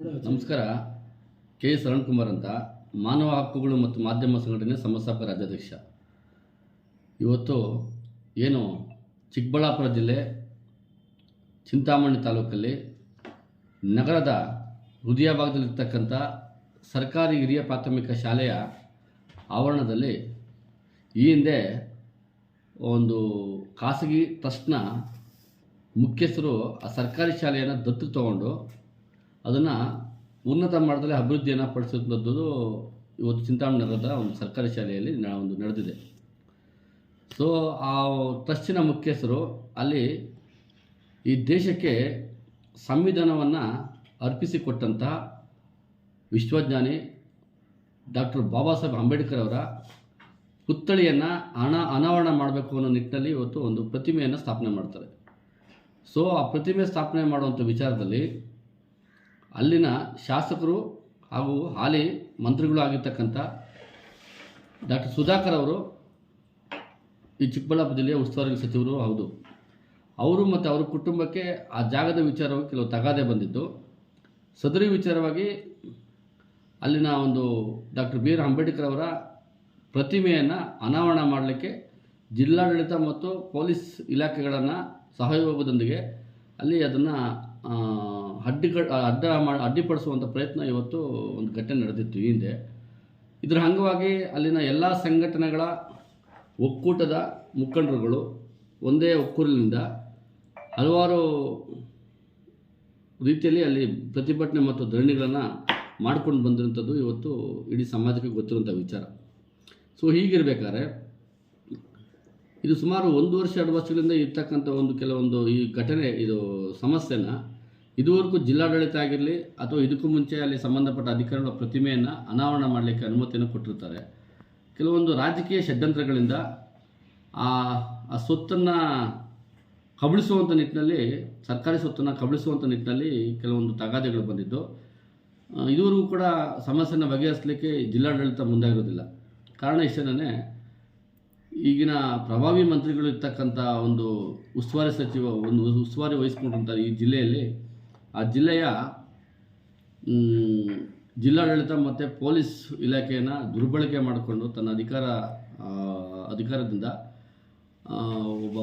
ನಮಸ್ಕಾರ. K S Arunkumar ಅಂತ ಮಾನವ ಹಕ್ಕುಗಳು ಮತ್ತು ಮಾಧ್ಯಮ ಸಂಘಟನೆ ಸಮಸ್ಯಾಪ ರಾಜ್ಯಾಧ್ಯಕ್ಷ. ಇವತ್ತು ಏನು ಚಿಕ್ಕಬಳ್ಳಾಪುರ ಜಿಲ್ಲೆ ಚಿಂತಾಮಣಿ ತಾಲೂಕಲ್ಲಿ ನಗರದ ಹೃದಯ ಭಾಗದಲ್ಲಿರ್ತಕ್ಕಂಥ ಸರ್ಕಾರಿ ಹಿರಿಯ ಪ್ರಾಥಮಿಕ ಶಾಲೆಯ ಆವರಣದಲ್ಲಿ ಈ ಹಿಂದೆ ಒಂದು ಖಾಸಗಿ ಟ್ರಸ್ಟ್ನ ಮುಖ್ಯಸ್ಥರು ಆ ಸರ್ಕಾರಿ ಶಾಲೆಯನ್ನು ದತ್ತು ತಗೊಂಡು ಅದನ್ನು ಉನ್ನತ ಮಟ್ಟದಲ್ಲಿ ಅಭಿವೃದ್ಧಿಯನ್ನು ಪಡಿಸುವಂಥದ್ದು ಇವತ್ತು ಚಿಂತಾಮಣಿ ನಗರದ ಒಂದು ಸರ್ಕಾರಿ ಶಾಲೆಯಲ್ಲಿ ಒಂದು ನಡೆದಿದೆ. ಸೊ ಆ ಟ್ರಸ್ಟಿನ ಮುಖ್ಯಸ್ಥರು ಅಲ್ಲಿ ಈ ದೇಶಕ್ಕೆ ಸಂವಿಧಾನವನ್ನು ಅರ್ಪಿಸಿಕೊಟ್ಟಂತಹ ವಿಶ್ವಜ್ಞಾನಿ ಡಾಕ್ಟರ್ ಬಾಬಾ ಸಾಹೇಬ್ ಅಂಬೇಡ್ಕರ್ ಅವರ ಪುತ್ಥಳಿಯನ್ನು ಹಣ ಅನಾವರಣ ಮಾಡಬೇಕು ಅನ್ನೋ ನಿಟ್ಟಿನಲ್ಲಿ ಇವತ್ತು ಒಂದು ಪ್ರತಿಮೆಯನ್ನು ಸ್ಥಾಪನೆ ಮಾಡ್ತಾರೆ. ಸೊ ಆ ಪ್ರತಿಮೆ ಸ್ಥಾಪನೆ ಮಾಡುವಂಥ ವಿಚಾರದಲ್ಲಿ ಅಲ್ಲಿನ ಶಾಸಕರು ಹಾಗೂ ಹಾಲಿ ಮಂತ್ರಿಗಳು ಆಗಿರ್ತಕ್ಕಂಥ ಡಾಕ್ಟರ್ ಸುಧಾಕರ್ ಅವರು ಈ ಚಿಕ್ಕಬಳ್ಳಾಪುರ ಜಿಲ್ಲೆಯ ಉಸ್ತುವಾರಿ ಸಚಿವರು ಹೌದು. ಅವರು ಮತ್ತು ಅವರ ಕುಟುಂಬಕ್ಕೆ ಆ ಜಾಗದ ವಿಚಾರವಾಗಿ ಕೆಲವು ತಗಾದೆ ಬಂದಿದ್ದು. ಸದರಿ ವಿಚಾರವಾಗಿ ಅಲ್ಲಿನ ಒಂದು ಡಾಕ್ಟರ್ ಬಿ ಆರ್ ಅಂಬೇಡ್ಕರ್ ಅವರ ಪ್ರತಿಮೆಯನ್ನು ಅನಾವರಣ ಮಾಡಲಿಕ್ಕೆ ಜಿಲ್ಲಾಡಳಿತ ಮತ್ತು ಪೊಲೀಸ್ ಇಲಾಖೆಗಳನ್ನು ಸಹಯೋಗದೊಂದಿಗೆ ಅಲ್ಲಿ ಅದನ್ನು ಅಡ್ಡಿಗ ಅಡ್ಡ ಮಾ ಅಡ್ಡಿಪಡಿಸುವಂಥ ಪ್ರಯತ್ನ ಇವತ್ತು ಒಂದು ಘಟನೆ ನಡೆದಿತ್ತು ಈ ಹಿಂದೆ. ಇದರ ಅಂಗವಾಗಿ ಅಲ್ಲಿನ ಎಲ್ಲ ಸಂಘಟನೆಗಳ ಒಕ್ಕೂಟದ ಮುಖಂಡರುಗಳು ಒಂದೇ ಒಕ್ಕೂರಿನಿಂದ ಹಲವಾರು ರೀತಿಯಲ್ಲಿ ಅಲ್ಲಿ ಪ್ರತಿಭಟನೆ ಮತ್ತು ಧರಣಿಗಳನ್ನು ಮಾಡ್ಕೊಂಡು ಬಂದಿರುವಂಥದ್ದು ಇವತ್ತು ಇಡೀ ಸಮಾಜಕ್ಕೆ ಗೊತ್ತಿರುವಂಥ ವಿಚಾರ. ಸೊ ಹೀಗಿರ್ಬೇಕಾದ್ರೆ ಇದು ಸುಮಾರು ಒಂದು ವರ್ಷ ಎರಡು ವರ್ಷಗಳಿಂದ ಇರ್ತಕ್ಕಂಥ ಒಂದು ಕೆಲವೊಂದು ಈ ಘಟನೆ, ಇದು ಸಮಸ್ಯೆನ ಇದುವರೆಗೂ ಜಿಲ್ಲಾಡಳಿತ ಆಗಿರಲಿ ಅಥವಾ ಇದಕ್ಕೂ ಮುಂಚೆ ಅಲ್ಲಿ ಸಂಬಂಧಪಟ್ಟ ಅಧಿಕಾರಿಗಳ ಪ್ರತಿಮೆಯನ್ನು ಅನಾವರಣ ಮಾಡಲಿಕ್ಕೆ ಅನುಮತಿಯನ್ನು ಕೊಟ್ಟಿರ್ತಾರೆ. ಕೆಲವೊಂದು ರಾಜಕೀಯ ಷಡ್ಯಂತ್ರಗಳಿಂದ ಆ ಆ ಕಬಳಿಸುವಂಥ ನಿಟ್ಟಿನಲ್ಲಿ, ಸರ್ಕಾರಿ ಸೊತ್ತನ್ನು ಕಬಳಿಸುವಂಥ ನಿಟ್ಟಿನಲ್ಲಿ ಕೆಲವೊಂದು ತಗಾದೆಗಳು ಬಂದಿದ್ದು ಇದುವರೆಗೂ ಕೂಡ ಸಮಸ್ಯೆಯನ್ನು ಬಗೆಹರಿಸಲಿಕ್ಕೆ ಜಿಲ್ಲಾಡಳಿತ ಮುಂದಾಗಿರೋದಿಲ್ಲ. ಕಾರಣ ಇಷ್ಟೇ ಈಗಿನ ಪ್ರಭಾವಿ ಮಂತ್ರಿಗಳು ಇರ್ತಕ್ಕಂಥ ಒಂದು ಉಸ್ತುವಾರಿ ಸಚಿವ, ಒಂದು ಉಸ್ತುವಾರಿ ವಹಿಸ್ಕೊಂಡಿರ್ತಾರೆ ಈ ಜಿಲ್ಲೆಯಲ್ಲಿ ಆ ಜಿಲ್ಲೆಯ ಜಿಲ್ಲಾಡಳಿತ ಮತ್ತು ಪೊಲೀಸ್ ಇಲಾಖೆಯನ್ನು ದುರ್ಬಳಕೆ ಮಾಡಿಕೊಂಡು ತನ್ನ ಅಧಿಕಾರ ಅಧಿಕಾರದಿಂದ ಒಬ್ಬ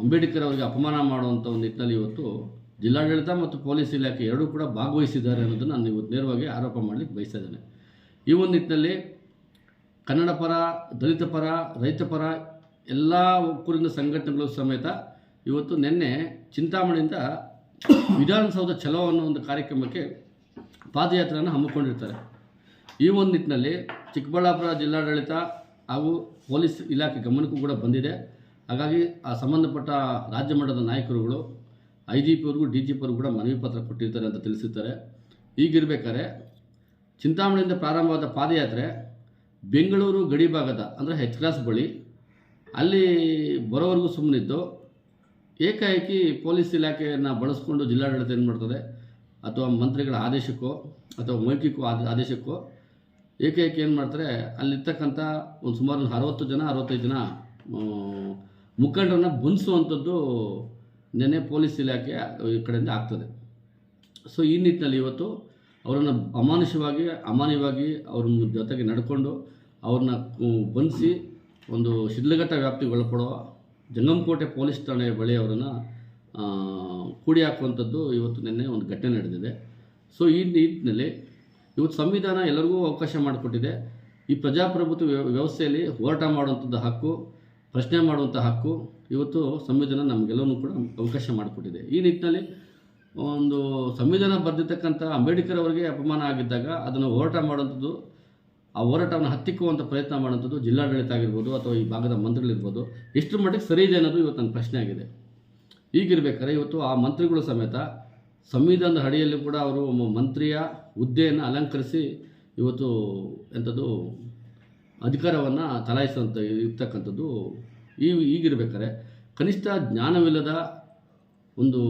ಅಂಬೇಡ್ಕರ್ ಅವರಿಗೆ ಅಪಮಾನ ಮಾಡುವಂಥ ಒಂದು ನಿಟ್ಟಿನಲ್ಲಿ ಇವತ್ತು ಜಿಲ್ಲಾಡಳಿತ ಮತ್ತು ಪೊಲೀಸ್ ಇಲಾಖೆ ಎರಡೂ ಕೂಡ ಭಾಗವಹಿಸಿದ್ದಾರೆ ಅನ್ನೋದನ್ನು ನಾನು ಇವತ್ತು ನೇರವಾಗಿ ಆರೋಪ ಮಾಡಲಿಕ್ಕೆ ಬಯಸ್ತಾ ಈ ಒಂದು ನಿಟ್ಟಿನಲ್ಲಿ ಕನ್ನಡ ಪರ, ದಲಿತ ಪರ, ರೈತ ಪರ ಎಲ್ಲ ಒಕ್ಕೂರಿನ ಸಂಘಟನೆಗಳು ಸಮೇತ ಇವತ್ತು ನಿನ್ನೆ ಚಿಂತಾಮಣಿಯಿಂದ ವಿಧಾನಸೌಧ ಚಲೋ ಅನ್ನೋ ಒಂದು ಕಾರ್ಯಕ್ರಮಕ್ಕೆ ಪಾದಯಾತ್ರೆಯನ್ನು ಹಮ್ಮಿಕೊಂಡಿರ್ತಾರೆ. ಈ ಒಂದು ನಿಟ್ಟಿನಲ್ಲಿ ಚಿಕ್ಕಬಳ್ಳಾಪುರ ಜಿಲ್ಲಾಡಳಿತ ಹಾಗೂ ಪೊಲೀಸ್ ಇಲಾಖೆ ಗಮನಕ್ಕೂ ಕೂಡ ಬಂದಿದೆ. ಹಾಗಾಗಿ ಆ ಸಂಬಂಧಪಟ್ಟ ರಾಜ್ಯ ಮಟ್ಟದ ನಾಯಕರುಗಳು, ಐ ಜಿ ಪಿವರೆಗೂ ಡಿ ಜಿ ಪಿಯವ್ರಿಗೂ ಕೂಡ ಮನವಿ ಪತ್ರ ಕೊಟ್ಟಿರ್ತಾರೆ ಅಂತ ತಿಳಿಸಿರ್ತಾರೆ. ಈಗಿರ್ಬೇಕಾದ್ರೆ ಚಿಂತಾಮಣಿಯಿಂದ ಪ್ರಾರಂಭವಾದ ಪಾದಯಾತ್ರೆ ಬೆಂಗಳೂರು ಗಡಿ ಭಾಗದ ಅಂದರೆ ಹೆಚ್ ಕ್ರಾಸ್ ಬಳಿ, ಅಲ್ಲಿ ಬರೋವರೆಗೂ ಸುಮ್ಮನಿದ್ದು ಏಕಾಏಕಿ ಪೊಲೀಸ್ ಇಲಾಖೆಯನ್ನು ಬಳಸ್ಕೊಂಡು ಜಿಲ್ಲಾಡಳಿತ ಏನು ಮಾಡ್ತದೆ? ಅಥವಾ ಮಂತ್ರಿಗಳ ಆದೇಶಕ್ಕೋ ಅಥವಾ ಮೈಕಿಕ್ಕೋ ಆದ, ಆದೇಶಕ್ಕೋ ಏಕಾಏಕಿ ಏನು ಮಾಡ್ತಾರೆ? ಅಲ್ಲಿರ್ತಕ್ಕಂಥ ಒಂದು ಸುಮಾರು ಒಂದು ಅರವತ್ತು ಜನ, ಅರವತ್ತೈದು ಜನ ಮುಖಂಡರನ್ನು ಬಂಧಿಸುವಂಥದ್ದು ನೆನೆ ಪೊಲೀಸ್ ಇಲಾಖೆ ಈ ಕಡೆಯಿಂದ ಆಗ್ತದೆ. ಸೊ ಈ ನಿಟ್ಟಿನಲ್ಲಿ ಇವತ್ತು ಅವರನ್ನು ಅಮಾನುಷವಾಗಿ, ಅಮಾನ್ಯವಾಗಿ ಅವ್ರ ಜೊತೆಗೆ ನಡ್ಕೊಂಡು ಅವ್ರನ್ನ ಬಂಧಿಸಿ ಒಂದು ಶಿಡ್ಲಘಟ್ಟ ವ್ಯಾಪ್ತಿಗೆ ಒಳಪಡುವ ಜಂಗಮಕೋಟೆ ಪೊಲೀಸ್ ಠಾಣೆ ಬಳಿ ಅವರನ್ನು ಕೂಡಿ ಹಾಕುವಂಥದ್ದು ಇವತ್ತು ನಿನ್ನೆ ಒಂದು ಘಟನೆ ನಡೆದಿದೆ. ಸೊ ಈ ನಿಟ್ಟಿನಲ್ಲಿ ಇವತ್ತು ಸಂವಿಧಾನ ಎಲ್ಲರಿಗೂ ಅವಕಾಶ ಮಾಡಿಕೊಟ್ಟಿದೆ. ಈ ಪ್ರಜಾಪ್ರಭುತ್ವ ವ್ಯವ- ವ್ಯವಸ್ಥೆಯಲ್ಲಿ ಹೋರಾಟ ಮಾಡುವಂಥದ್ದು ಹಕ್ಕು, ಪ್ರಶ್ನೆ ಮಾಡುವಂಥ ಹಕ್ಕು ಇವತ್ತು ಸಂವಿಧಾನ ನಮಗೆಲ್ಲವೂ ಕೂಡ ಅವಕಾಶ ಮಾಡಿಕೊಟ್ಟಿದೆ. ಈ ನಿಟ್ಟಿನಲ್ಲಿ ಒಂದು ಸಂವಿಧಾನ ಬರೆದಿರ್ತಕ್ಕಂಥ ಅಂಬೇಡ್ಕರ್ ಅವರಿಗೆ ಅಪಮಾನ ಆಗಿದ್ದಾಗ ಅದನ್ನು ಹೋರಾಟ ಮಾಡುವಂಥದ್ದು ಆ ಹೋರಾಟವನ್ನು ಹತ್ತಿಕ್ಕುವಂಥ ಪ್ರಯತ್ನ ಮಾಡುವಂಥದ್ದು ಜಿಲ್ಲಾಡಳಿತ ಆಗಿರ್ಬೋದು ಅಥವಾ ಈ ಭಾಗದ ಮಂತ್ರಿಗಳಿರ್ಬೋದು. ಎಷ್ಟು ಮಟ್ಟಿಗೆ ಸರಿ ಇದೆ ಅನ್ನೋದು ಇವತ್ತು ನನ್ನ ಪ್ರಶ್ನೆ ಆಗಿದೆ. ಈಗಿರ್ಬೇಕಾದ್ರೆ ಇವತ್ತು ಆ ಮಂತ್ರಿಗಳು ಸಮೇತ ಸಂವಿಧಾನದ ಅಡಿಯಲ್ಲಿ ಕೂಡ ಅವರು ಮಂತ್ರಿಯ ಹುದ್ದೆಯನ್ನು ಅಲಂಕರಿಸಿ ಇವತ್ತು ಎಂಥದ್ದು ಅಧಿಕಾರವನ್ನು ಚಲಾಯಿಸುವಂಥ ಇರ್ತಕ್ಕಂಥದ್ದು ಈ ಈಗಿರ್ಬೇಕಾದ್ರೆ ಕನಿಷ್ಠ ಜ್ಞಾನವಿಲ್ಲದ ಒಂದು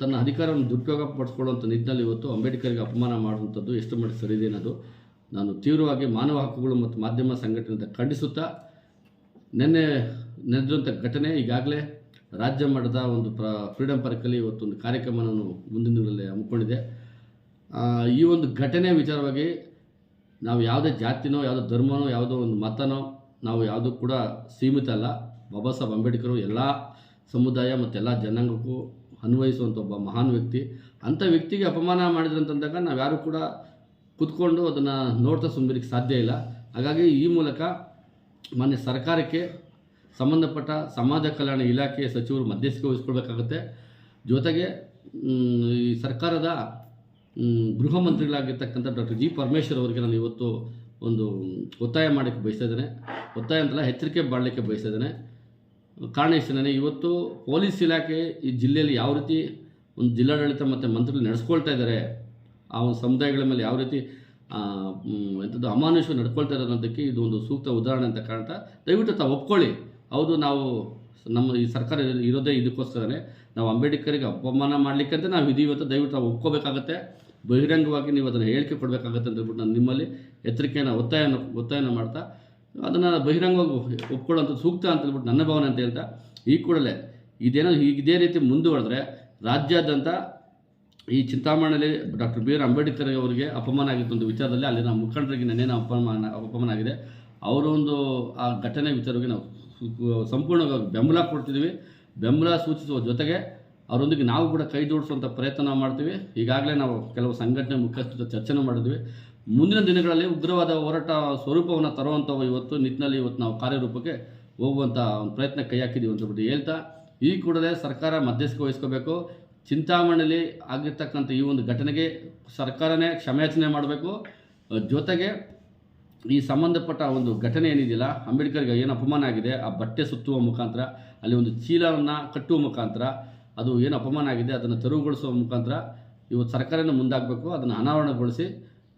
ತನ್ನ ಅಧಿಕಾರವನ್ನು ದುರುಪಯೋಗ ಪಡಿಸ್ಕೊಳ್ಳುವಂಥ ನಿಟ್ಟಿನಲ್ಲಿ ಇವತ್ತು ಅಂಬೇಡ್ಕರ್ಗೆ ಅಪಮಾನ ಮಾಡುವಂಥದ್ದು ಎಷ್ಟು ಮಟ್ಟಿಗೆ ಸರಿದೆ ಅನ್ನೋದು ನಾನು ತೀವ್ರವಾಗಿ ಮಾನವ ಹಕ್ಕುಗಳು ಮತ್ತು ಮಾಧ್ಯಮ ಸಂಘಟನೆಯಿಂದ ಖಂಡಿಸುತ್ತಾ ನಿನ್ನೆ ನಡೆದಂಥ ಘಟನೆ ಈಗಾಗಲೇ ರಾಜ್ಯ ಮಟ್ಟದ ಒಂದು ಪ್ರ ಫ್ರೀಡಮ್ ಪಾರ್ಕಲ್ಲಿ ಇವತ್ತೊಂದು ಕಾರ್ಯಕ್ರಮವನ್ನು ಮುಂದಿನ ದಿನಗಳಲ್ಲಿ ಹಮ್ಮಿಕೊಂಡಿದೆ. ಈ ಒಂದು ಘಟನೆ ವಿಚಾರವಾಗಿ ನಾವು ಯಾವುದೇ ಜಾತಿನೋ, ಯಾವುದೋ ಧರ್ಮನೋ, ಯಾವುದೋ ಒಂದು ಮತನೋ, ನಾವು ಯಾವುದೂ ಕೂಡ ಸೀಮಿತ ಅಲ್ಲ. ಬಾಬಾ ಸಾಹೇಬ್ ಅಂಬೇಡ್ಕರು ಎಲ್ಲ ಸಮುದಾಯ ಮತ್ತು ಎಲ್ಲ ಜನಾಂಗಕ್ಕೂ ಅನ್ವಯಿಸುವಂಥ ಒಬ್ಬ ಮಹಾನ್ ವ್ಯಕ್ತಿ. ಅಂಥ ವ್ಯಕ್ತಿಗೆ ಅಪಮಾನ ಮಾಡಿದ್ರಂತಂದಾಗ ನಾವು ಯಾರು ಕೂಡ ಕೂತ್ಕೊಂಡು ಅದನ್ನು ನೋಡ್ತಾ ಸುಮ್ಮನಿಕ್ಕೆ ಸಾಧ್ಯ ಇಲ್ಲ. ಹಾಗಾಗಿ ಈ ಮೂಲಕ ಮಾನ್ಯ ಸರ್ಕಾರಕ್ಕೆ ಸಂಬಂಧಪಟ್ಟ ಸಮಾಜ ಕಲ್ಯಾಣ ಇಲಾಖೆ ಸಚಿವರು ಮಧ್ಯಸ್ಥಿಕೆ ವಹಿಸ್ಕೊಳ್ಬೇಕಾಗುತ್ತೆ. ಜೊತೆಗೆ ಈ ಸರ್ಕಾರದ ಗೃಹ ಮಂತ್ರಿಗಳಾಗಿರ್ತಕ್ಕಂಥ ಡಾಕ್ಟರ್ ಜಿ ಪರಮೇಶ್ವರ್ ಅವರಿಗೆ ನಾನು ಇವತ್ತು ಒಂದು ಒತ್ತಾಯ ಮಾಡೋಕ್ಕೆ ಬಯಸ್ತಾ ಒತ್ತಾಯ ಅಂತಲ್ಲ, ಎಚ್ಚರಿಕೆ ಮಾಡಲಿಕ್ಕೆ ಬಯಸ್ತಾ ಇದ್ದೇನೆ. ಕಾರಣ ಇಷ್ಟೇ ಇವತ್ತು ಪೊಲೀಸ್ ಇಲಾಖೆ ಈ ಜಿಲ್ಲೆಯಲ್ಲಿ ಯಾವ ರೀತಿ ಒಂದು ಜಿಲ್ಲಾಡಳಿತ ಮತ್ತು ಮಂತ್ರಿಗಳು ನಡೆಸ್ಕೊಳ್ತಾ ಇದ್ದಾರೆ ಆ ಒಂದು ಸಮುದಾಯಗಳ ಮೇಲೆ ಯಾವ ರೀತಿ ಎಂಥದ್ದು ಅಮಾನುಷ ನಡ್ಕೊಳ್ತಾ ಇರೋದಕ್ಕೆ ಇದು ಒಂದು ಸೂಕ್ತ ಉದಾಹರಣೆ ಅಂತ ಕಾಣ್ತಾ, ದಯವಿಟ್ಟು ತಾವು ಒಪ್ಕೊಳ್ಳಿ. ಹೌದು, ನಾವು ನಮ್ಮ ಈ ಸರ್ಕಾರ ಇರೋ- ಇರೋದೇ ಇದಕ್ಕೋಸ್ಕರನೇ ನಾವು ಅಂಬೇಡ್ಕರಿಗೆ ಅಪಮಾನ ಮಾಡಲಿಕ್ಕಂತ ನಾವು ಇದೀವಿ ಅಂತ ದಯವಿಟ್ಟು ನಾವು ಒಪ್ಕೋಬೇಕಾಗತ್ತೆ. ಬಹಿರಂಗವಾಗಿ ನೀವು ಅದನ್ನು ಹೇಳಿಕೆ ಕೊಡಬೇಕಾಗತ್ತೆ ಅಂತ ಹೇಳ್ಬಿಟ್ಟು ನಾನು ನಿಮ್ಮಲ್ಲಿ ಎಚ್ಚರಿಕೆಯನ್ನು, ಒತ್ತಾಯನ ಒತ್ತಾಯನ ಮಾಡ್ತಾ, ಅದನ್ನು ಬಹಿರಂಗವಾಗಿ ಒಪ್ಕೊಳ್ಳೋಂಥ ಸೂಕ್ತ ಅಂತ ಹೇಳ್ಬಿಟ್ಟು ನನ್ನ ಭಾವನೆ ಅಂತ ಹೇಳ್ತಾ, ಈ ಕೂಡಲೇ ಇದೇನೋ ಇದೇ ರೀತಿ ಮುಂದುವರೆದ್ರೆ ರಾಜ್ಯಾದ್ಯಂತ ಈ ಚಿಂತಾಮಣಿಯಲ್ಲಿ ಡಾಕ್ಟರ್ ಬಿ ಆರ್ ಅಂಬೇಡ್ಕರ್ ಅವರಿಗೆ ಅಪಮಾನ ಆಗಿತ್ತು ಒಂದು ವಿಚಾರದಲ್ಲಿ ಅಲ್ಲಿನ ಮುಖಂಡರಿಗೆ ನೆನ್ನೆನ ಅಪಮಾನ ಅಪಮಾನ ಆಗಿದೆ. ಅವರ ಒಂದು ಆ ಘಟನೆ ವಿಚಾರವಾಗಿ ನಾವು ಸಂಪೂರ್ಣವಾಗಿ ಬೆಂಬಲ ಕೊಡ್ತಿದ್ದೀವಿ. ಬೆಂಬಲ ಸೂಚಿಸುವ ಜೊತೆಗೆ ಅವರೊಂದಿಗೆ ನಾವು ಕೂಡ ಕೈ ಜೋಡಿಸುವಂಥ ಪ್ರಯತ್ನ ಮಾಡ್ತೀವಿ. ಈಗಾಗಲೇ ನಾವು ಕೆಲವು ಸಂಘಟನೆ ಮುಖ್ಯಸ್ಥರ ಜೊತೆ ಚರ್ಚೆನೂ ಮಾಡಿದ್ವಿ. ಮುಂದಿನ ದಿನಗಳಲ್ಲಿ ಉಗ್ರವಾದ ಹೋರಾಟ ಸ್ವರೂಪವನ್ನು ತರುವಂಥವು ಇವತ್ತು ನಿಟ್ಟಿನಲ್ಲಿ ಇವತ್ತು ನಾವು ಕಾರ್ಯರೂಪಕ್ಕೆ ಹೋಗುವಂಥ ಒಂದು ಪ್ರಯತ್ನ ಕೈ ಹಾಕಿದ್ದೀವಿ ಅಂತ ಹೇಳ್ತಾ, ಈ ಕೂಡಲೇ ಸರ್ಕಾರ ಮಧ್ಯಸ್ಥಿಕೆ ವಹಿಸ್ಕೋಬೇಕು. ಚಿಂತಾಮಣಿಲಿ ಆಗಿರ್ತಕ್ಕಂಥ ಈ ಒಂದು ಘಟನೆಗೆ ಸರ್ಕಾರನೇ ಕ್ಷಮೆಯಾಚನೆ ಮಾಡಬೇಕು. ಜೊತೆಗೆ ಈ ಸಂಬಂಧಪಟ್ಟ ಒಂದು ಘಟನೆ ಏನಿದೆಯಲ್ಲ, ಅಂಬೇಡ್ಕರ್ಗೆ ಏನು ಅಪಮಾನ ಆಗಿದೆ, ಆ ಬಟ್ಟೆ ಸುತ್ತುವ ಮುಖಾಂತರ, ಅಲ್ಲಿ ಒಂದು ಚೀಲವನ್ನು ಕಟ್ಟುವ ಮುಖಾಂತರ, ಅದು ಏನು ಅಪಮಾನ ಆಗಿದೆ, ಅದನ್ನು ತೆರವುಗೊಳಿಸುವ ಮುಖಾಂತರ ಇವತ್ತು ಸರ್ಕಾರನೇ ಮುಂದಾಗಬೇಕು, ಅದನ್ನು ಅನಾವರಣಗೊಳಿಸಿ,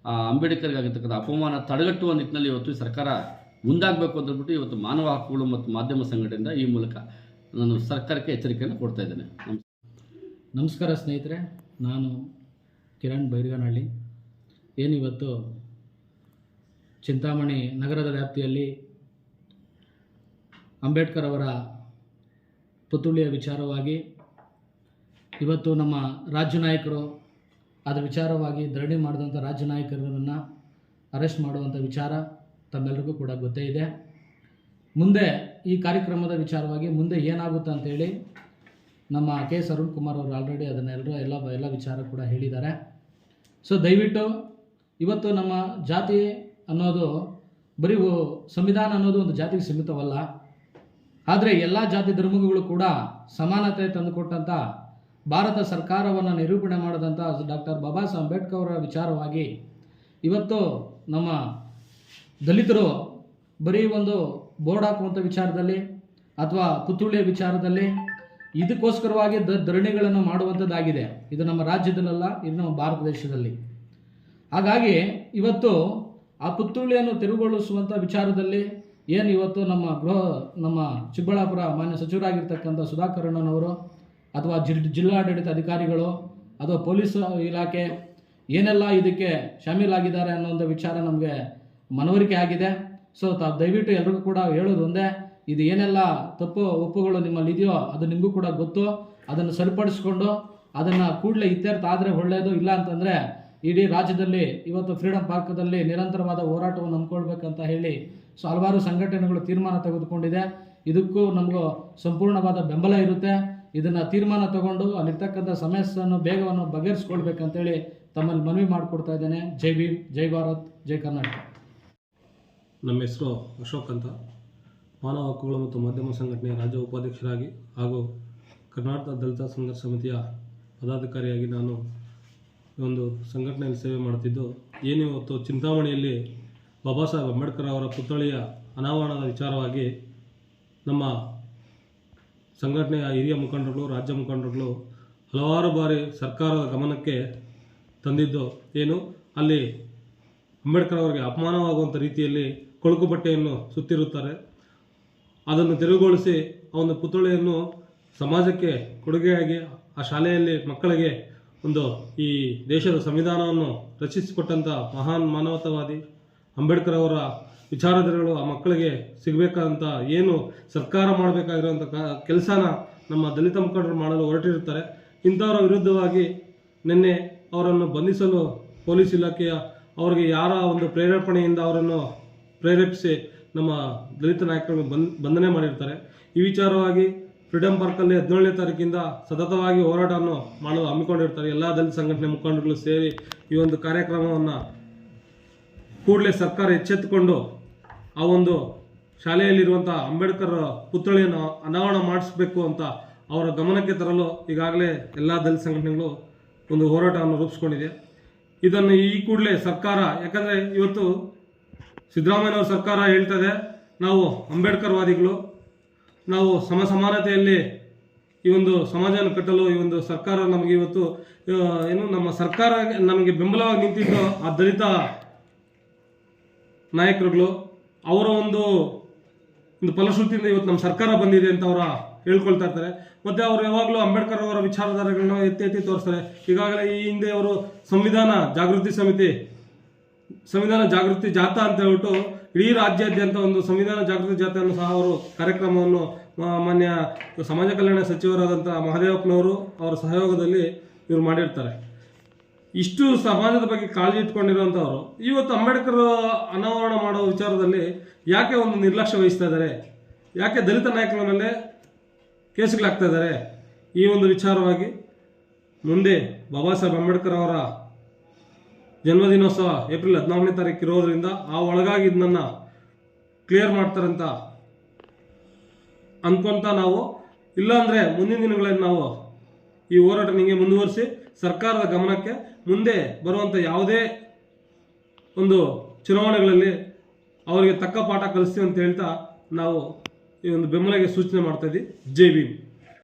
ಆ ಅಂಬೇಡ್ಕರ್ಗೆ ಆಗಿರ್ತಕ್ಕಂಥ ಅಪಮಾನ ತಡೆಗಟ್ಟುವ ನಿಟ್ಟಿನಲ್ಲಿ ಇವತ್ತು ಸರ್ಕಾರ ಮುಂದಾಗಬೇಕು ಅಂತ ಇವತ್ತು ಮಾನವ ಹಕ್ಕುಗಳು ಮತ್ತು ಮಾಧ್ಯಮ ಸಂಘಟನೆಯಿಂದ ಈ ಮೂಲಕ ನಾನು ಸರ್ಕಾರಕ್ಕೆ ಎಚ್ಚರಿಕೆಯನ್ನು ಕೊಡ್ತಾ ಇದ್ದೇನೆ. ನಮಸ್ಕಾರ. ಸ್ನೇಹಿತರೆ, ನಾನು ಕಿರಣ್ ಬೈರ್ಗನಹಳ್ಳಿ ಏನಿವತ್ತು ಚಿಂತಾಮಣಿ ನಗರದ ವ್ಯಾಪ್ತಿಯಲ್ಲಿ ಅಂಬೇಡ್ಕರ್ ಅವರ ಪುತ್ತುಳಿಯ ವಿಚಾರವಾಗಿ ಇವತ್ತು ನಮ್ಮ ರಾಜ್ಯ ನಾಯಕರು ಅದರ ವಿಚಾರವಾಗಿ ಧರಣಿ ಮಾಡಿದಂಥ ರಾಜ್ಯ ನಾಯಕರನ್ನು ಅರೆಸ್ಟ್ ಮಾಡುವಂಥ ವಿಚಾರ ತಮ್ಮೆಲ್ಲರಿಗೂ ಕೂಡ ಗೊತ್ತೇ ಇದೆ ಮುಂದೆ ಈ ಕಾರ್ಯಕ್ರಮದ ವಿಚಾರವಾಗಿ ಮುಂದೆ ಏನಾಗುತ್ತೆ ಅಂತೇಳಿ ನಮ್ಮ ಕೆ ಎಸ್ ಅರುಣ್ ಕುಮಾರ್ ಅವರು ಆಲ್ರೆಡಿ ಅದನ್ನೆಲ್ಲರೂ ಎಲ್ಲ ಎಲ್ಲ ವಿಚಾರ ಕೂಡ ಹೇಳಿದ್ದಾರೆ. ಸೊ ದಯವಿಟ್ಟು ಇವತ್ತು ನಮ್ಮ ಜಾತಿ ಅನ್ನೋದು, ಬರೀ ಸಂವಿಧಾನ ಅನ್ನೋದು ಒಂದು ಜಾತಿಗೆ ಸೀಮಿತವಲ್ಲ. ಆದರೆ ಎಲ್ಲ ಜಾತಿ ಧರ್ಮಗಳು ಕೂಡ ಸಮಾನತೆ ತಂದುಕೊಟ್ಟಂಥ ಭಾರತ ಸರ್ಕಾರವನ್ನು ನಿರೂಪಣೆ ಮಾಡಿದಂಥ ಡಾಕ್ಟರ್ ಬಾಬಾ ಸಾಹೇಬ್ ಅಂಬೇಡ್ಕರ್ ಅವರ ವಿಚಾರವಾಗಿ ಇವತ್ತು ನಮ್ಮ ದಲಿತರು ಬರೀ ಒಂದು ಬೋರ್ಡ್ ಹಾಕುವಂಥ ವಿಚಾರದಲ್ಲಿ ಅಥವಾ ಪುತ್ತುಳಿಯ ವಿಚಾರದಲ್ಲಿ ಇದಕ್ಕೋಸ್ಕರವಾಗಿ ದ ಧರಣಿಗಳನ್ನು ಮಾಡುವಂಥದ್ದಾಗಿದೆ. ಇದು ನಮ್ಮ ರಾಜ್ಯದಲ್ಲ ಇದು ನಮ್ಮ ಭಾರತ ದೇಶದಲ್ಲಿ. ಹಾಗಾಗಿ ಇವತ್ತು ಆ ಪುತ್ತೂಳಿಯನ್ನು ತೆರವುಗೊಳಿಸುವಂಥ ವಿಚಾರದಲ್ಲಿ ಏನು ಇವತ್ತು ನಮ್ಮ ಗೃಹ, ನಮ್ಮ ಚಿಕ್ಕಬಳ್ಳಾಪುರ ಮಾನ್ಯ ಸಚಿವರಾಗಿರ್ತಕ್ಕಂಥ ಸುಧಾಕರಣ್ಣನವರು ಅಥವಾ ಜಿ ಜಿಲ್ಲಾಡಳಿತ ಅಧಿಕಾರಿಗಳು ಅಥವಾ ಪೊಲೀಸ್ ಇಲಾಖೆ ಏನೆಲ್ಲ ಇದಕ್ಕೆ ಶಾಮೀಲಾಗಿದ್ದಾರೆ ಒಂದು ವಿಚಾರ ನಮಗೆ ಮನವರಿಕೆ ಆಗಿದೆ. ಸೊ ತಾವು ದಯವಿಟ್ಟು ಎಲ್ರಿಗೂ ಕೂಡ ಹೇಳೋದು ಒಂದೇ ಇದು ಏನೆಲ್ಲ ತಪ್ಪು ಒಪ್ಪುಗಳು ನಿಮ್ಮಲ್ಲಿ ಇದೆಯೋ ಅದು ನಿಮಗೂ ಕೂಡ ಗೊತ್ತು. ಅದನ್ನು ಸರಿಪಡಿಸ್ಕೊಂಡು ಅದನ್ನು ಕೂಡಲೇ ಇತ್ಯರ್ಥ ಆದರೆ ಒಳ್ಳೆಯದು, ಇಲ್ಲ ಅಂತಂದರೆ ಇಡೀ ರಾಜ್ಯದಲ್ಲಿ ಇವತ್ತು ಫ್ರೀಡಂ ಪಾರ್ಕ್ದಲ್ಲಿ ನಿರಂತರವಾದ ಹೋರಾಟವನ್ನು ಹಮ್ಮಿಕೊಳ್ಬೇಕಂತ ಹೇಳಿ ಸೊ ಹಲವಾರು ಸಂಘಟನೆಗಳು ತೀರ್ಮಾನ ತೆಗೆದುಕೊಂಡಿದೆ. ಇದಕ್ಕೂ ನಮಗೂ ಸಂಪೂರ್ಣವಾದ ಬೆಂಬಲ ಇರುತ್ತೆ. ಇದನ್ನು ತೀರ್ಮಾನ ತಗೊಂಡು ಅಲ್ಲಿರ್ತಕ್ಕಂಥ ಸಮಸ್ಯೆಯನ್ನು ಬೇಗವನ್ನು ಬಗೆಹರಿಸ್ಕೊಳ್ಬೇಕಂತೇಳಿ ತಮ್ಮಲ್ಲಿ ಮನವಿ ಮಾಡಿಕೊಡ್ತಾ ಇದ್ದೇನೆ. ಜೈ ಭೀಮ್, ಜೈ ಭಾರತ್, ಜೈ ಕರ್ನಾಟಕ. ನಮ್ಮ ಹೆಸರು ಅಶೋಕ್ ಅಂತ. ಮಾನವ ಹಕ್ಕುಗಳು ಮತ್ತು ಮಾಧ್ಯಮ ಸಂಘಟನೆಯ ರಾಜ್ಯ ಉಪಾಧ್ಯಕ್ಷರಾಗಿ ಹಾಗೂ ಕರ್ನಾಟಕ ದಲಿತ ಸಂಘರ್ಷ ಸಮಿತಿಯ ಪದಾಧಿಕಾರಿಯಾಗಿ ನಾನು ಒಂದು ಸಂಘಟನೆಯಲ್ಲಿ ಸೇವೆ ಮಾಡುತ್ತಿದ್ದು, ಏನು ಇವತ್ತು ಚಿಂತಾಮಣಿಯಲ್ಲಿ ಬಾಬಾ ಸಾಹೇಬ್ ಅಂಬೇಡ್ಕರ್ ಅವರ ಪುತ್ಥಳಿಯ ಅನಾವರಣದ ವಿಚಾರವಾಗಿ ನಮ್ಮ ಸಂಘಟನೆಯ ಹಿರಿಯ ಮುಖಂಡರುಗಳು, ರಾಜ್ಯ ಮುಖಂಡರುಗಳು ಹಲವಾರು ಬಾರಿ ಸರ್ಕಾರದ ಗಮನಕ್ಕೆ ತಂದಿದ್ದು, ಏನು? ಅಲ್ಲಿ ಅಂಬೇಡ್ಕರ್ ಅವರಿಗೆ ಅಪಮಾನವಾಗುವಂಥ ರೀತಿಯಲ್ಲಿ ಕೊಳಕು ಬಟ್ಟೆಯನ್ನು ಸುತ್ತಿರುತ್ತಾರೆ. ಅದನ್ನು ತೆರವುಗೊಳಿಸಿ ಆ ಒಂದು ಪುತ್ಥಳಿಯನ್ನು ಸಮಾಜಕ್ಕೆ ಕೊಡುಗೆಯಾಗಿ, ಆ ಶಾಲೆಯಲ್ಲಿ ಮಕ್ಕಳಿಗೆ ಒಂದು ಈ ದೇಶದ ಸಂವಿಧಾನವನ್ನು ರಚಿಸಿಕೊಟ್ಟಂಥ ಮಹಾನ್ ಮಾನವತಾವಾದಿ ಅಂಬೇಡ್ಕರ್ ಅವರ ವಿಚಾರಧಾರೆಗಳು ಆ ಮಕ್ಕಳಿಗೆ ಸಿಗಬೇಕಾದಂಥ ಏನು ಸರ್ಕಾರ ಮಾಡಬೇಕಾಗಿರುವಂಥ ಕೆಲಸನ ನಮ್ಮ ದಲಿತ ಮುಖಂಡರು ಮಾಡಲು ಹೊರಟಿರುತ್ತಾರೆ. ಇಂಥವರ ವಿರುದ್ಧವಾಗಿ ನಿನ್ನೆ ಅವರನ್ನು ಬಂಧಿಸಲು ಪೊಲೀಸ್ ಇಲಾಖೆಯ ಅವರಿಗೆ ಯಾರ ಒಂದು ಪ್ರೇರೇಪಣೆಯಿಂದ ಅವರನ್ನು ಪ್ರೇರೇಪಿಸಿ ನಮ್ಮ ದಲಿತ ನಾಯಕರನ್ನು ಬಂದ್, ಬಂಧನೆ ಮಾಡಿರ್ತಾರೆ. ಈ ವಿಚಾರವಾಗಿ ಫ್ರೀಡಂ ಪಾರ್ಕಲ್ಲಿ ಹದಿನೇಳನೇ ತಾರೀಕಿಂದ ಸತತವಾಗಿ ಹೋರಾಟವನ್ನು ಮಾಡಲು ಹಮ್ಮಿಕೊಂಡಿರ್ತಾರೆ. ಎಲ್ಲ ದಲಿತ ಸಂಘಟನೆ ಮುಖಂಡರುಗಳು ಸೇರಿ ಈ ಒಂದು ಕಾರ್ಯಕ್ರಮವನ್ನು ಕೂಡಲೇ ಸರ್ಕಾರ ಎಚ್ಚೆತ್ತುಕೊಂಡು ಆ ಒಂದು ಶಾಲೆಯಲ್ಲಿರುವಂಥ ಅಂಬೇಡ್ಕರ್ ಪುತ್ಥಳಿಯನ್ನು ಅನಾವರಣ ಮಾಡಿಸಬೇಕು ಅಂತ ಅವರ ಗಮನಕ್ಕೆ ತರಲು ಈಗಾಗಲೇ ಎಲ್ಲ ದಲಿತ ಸಂಘಟನೆಗಳು ಒಂದು ಹೋರಾಟವನ್ನು ರೂಪಿಸ್ಕೊಂಡಿದೆ. ಇದನ್ನು ಈ ಕೂಡಲೇ ಸರ್ಕಾರ, ಯಾಕಂದರೆ ಇವತ್ತು ಸಿದ್ದರಾಮಯ್ಯನವ್ರ ಸರ್ಕಾರ ಹೇಳ್ತದೆ, ನಾವು ಅಂಬೇಡ್ಕರ್ ವಾದಿಗಳು ನಾವು ಸಮ ಸಮಾನತೆಯಲ್ಲಿ ಈ ಒಂದು ಸಮಾಜವನ್ನು ಕಟ್ಟಲು ಈ ಒಂದು ಸರ್ಕಾರ ನಮಗೆ ಇವತ್ತು ಏನು ನಮ್ಮ ಸರ್ಕಾರ ನಮಗೆ ಬೆಂಬಲವಾಗಿ ನಿಂತಿದ್ದು ಆ ದಲಿತ ನಾಯಕರುಗಳು, ಅವರ ಒಂದು ಒಂದು ಫಲಶ್ರುತಿಯಿಂದ ಇವತ್ತು ನಮ್ಮ ಸರ್ಕಾರ ಬಂದಿದೆ ಅಂತ ಅವರ ಹೇಳ್ಕೊಳ್ತಾ ಇರ್ತಾರೆ. ಮತ್ತೆ ಅವರು ಯಾವಾಗಲೂ ಅಂಬೇಡ್ಕರ್ ಅವರ ವಿಚಾರಧಾರೆಗಳನ್ನ ಎತ್ತಿ ಎತ್ತಿ ತೋರಿಸ್ತಾರೆ. ಈಗಾಗಲೇ ಈ ಹಿಂದೆ ಅವರು ಸಂವಿಧಾನ ಜಾಗೃತಿ ಸಮಿತಿ ಸಂವಿಧಾನ ಜಾಗೃತಿ ಜಾಥಾ ಅಂತ ಹೇಳ್ಬಿಟ್ಟು ಇಡೀ ರಾಜ್ಯಾದ್ಯಂತ ಒಂದು ಸಂವಿಧಾನ ಜಾಗೃತಿ ಜಾಥೆಯನ್ನು ಸಹ ಅವರು ಕಾರ್ಯಕ್ರಮವನ್ನು ಮಾನ್ಯ ಸಮಾಜ ಕಲ್ಯಾಣ ಸಚಿವರಾದಂಥ ಮಹದೇವಪ್ಪನವರು ಅವರ ಸಹಯೋಗದಲ್ಲಿ ಇವರು ಮಾಡಿರ್ತಾರೆ. ಇಷ್ಟು ಸಮಾಜದ ಬಗ್ಗೆ ಕಾಳಜಿ ಇಟ್ಕೊಂಡಿರುವಂಥವ್ರು ಇವತ್ತು ಅಂಬೇಡ್ಕರ್ ಅನಾವರಣ ಮಾಡೋ ವಿಚಾರದಲ್ಲಿ ಯಾಕೆ ಒಂದು ನಿರ್ಲಕ್ಷ್ಯ ವಹಿಸ್ತಾ ಇದ್ದಾರೆ ಯಾಕೆ ದಲಿತ ನಾಯಕರ ಮೇಲೆ ಕೇಸುಗಳಾಗ್ತಾ ಇದ್ದಾರೆ ಈ ಒಂದು ವಿಚಾರವಾಗಿ ಮುಂದೆ ಬಾಬಾ ಸಾಹೇಬ್ ಅಂಬೇಡ್ಕರ್ ಅವರ ಜನ್ಮದಿನೋತ್ಸವ ಏಪ್ರಿಲ್ ಹದಿನಾಲ್ಕನೇ ತಾರೀಕು ಇರೋದ್ರಿಂದ ಆ ಒಳಗಾಗಿ ಇದನ್ನ ಕ್ಲಿಯರ್ ಮಾಡ್ತಾರಂತ ಅನ್ಕೊಂತ ನಾವು, ಇಲ್ಲಾಂದ್ರೆ ಮುಂದಿನ ದಿನಗಳಲ್ಲಿ ನಾವು ಈ ಹೋರಾಟ ನಿಮಗೆ ಮುಂದುವರಿಸಿ ಸರ್ಕಾರದ ಗಮನಕ್ಕೆ ಮುಂದೆ ಬರುವಂಥ ಯಾವುದೇ ಒಂದು ಚುನಾವಣೆಗಳಲ್ಲಿ ಅವರಿಗೆ ತಕ್ಕ ಪಾಠ ಕಲಿಸ್ತೀವಿ ಅಂತ ಹೇಳ್ತಾ ನಾವು ಈ ಒಂದು ಬೆಂಬಲಗೆ ಸೂಚನೆ ಮಾಡ್ತಾ ಇದ್ದೀವಿ. ಜೈ ಭೀಮ್.